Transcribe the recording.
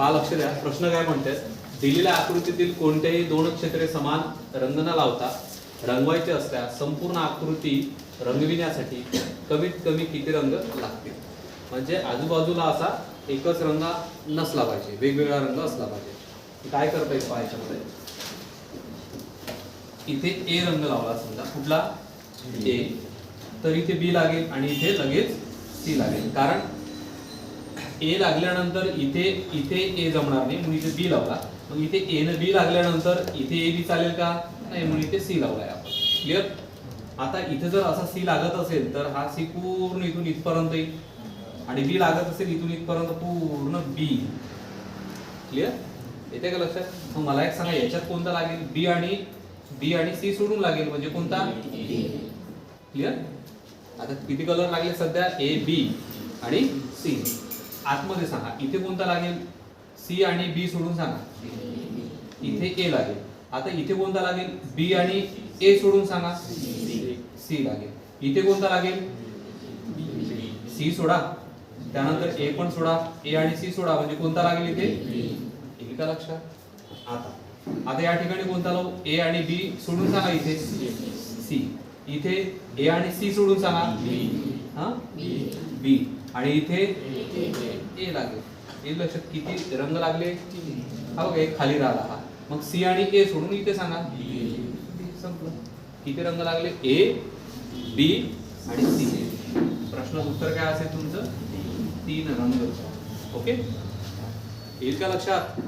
पहा लक्ष द्या प्रश्न काय म्हणतात? दिलेल्या आकृतीतील कोणत्याही दोन क्षेत्रे समान रंग न लावता रंगवायचे असल्यास संपूर्ण आकृती रंगविण्यासाठी कमीत कमी किती रंग लागतील? म्हणजे आजूबाजूला असा एकच रंग नसला पाहिजे वेगवेगळा रंग असला पाहिजे. काय करता येईल पाहायच्यामध्ये इथे ए रंग लावला समजा कुठला? ए. तर इथे बी लागेल आणि इथे लगेच सी लागेल. कारण ए लागल्यानंतर इथे इथे ए जमणार नाही म्हणून इथे बी लावला. मग इथे ए न बी लागल्यानंतर इथे ए बी चालेल का? नाही म्हणून इथे सी लावलाय आपण. क्लिअर आता इथे जर असा सी लागत असेल तर हा सी पूर्ण इथून इथपर्यंत येईल. आणि बी लागत असेल इथून इथपर्यंत पूर्ण बी क्लिअर येते का लक्षात? मग मला एक सांगा याच्यात कोणता लागेल? बी आणि बी आणि सी सोडून लागेल म्हणजे कोणता? क्लिअर आता किती कलर लागले सध्या? ए बी आणि सी आतमध्ये सांगा. इथे कोणता लागेल? सी आणि बी सोडून सांगा. इथे ए लागेल. आता इथे कोणता लागेल? बी आणि ए सोडून सांगा. सी लागेल. इथे कोणता लागेल? सी सोडा. त्यानंतर ए पण सोडा. ए आणि सी सोडा. म्हणजे कोणता लागेल इथे? का लक्षात. आता. आता या ठिकाणी कोणता लावू? ए आणि बी सोडून सांगा इथे. सी. इथे ए आणि सी सोडून सांगा. हा? बी. आणि इथे ए लागेल. येईल लक्षात किती रंग लागले? हा बघा एक खाली राहिला हा. मग सी आणि ए सोडून इथे सांगा. संपलं. किती रंग लागले? ए बी आणि सी. प्रश्नाचं उत्तर काय असेल तुमचं? तीन रंग. ओके? येईल का लक्षात?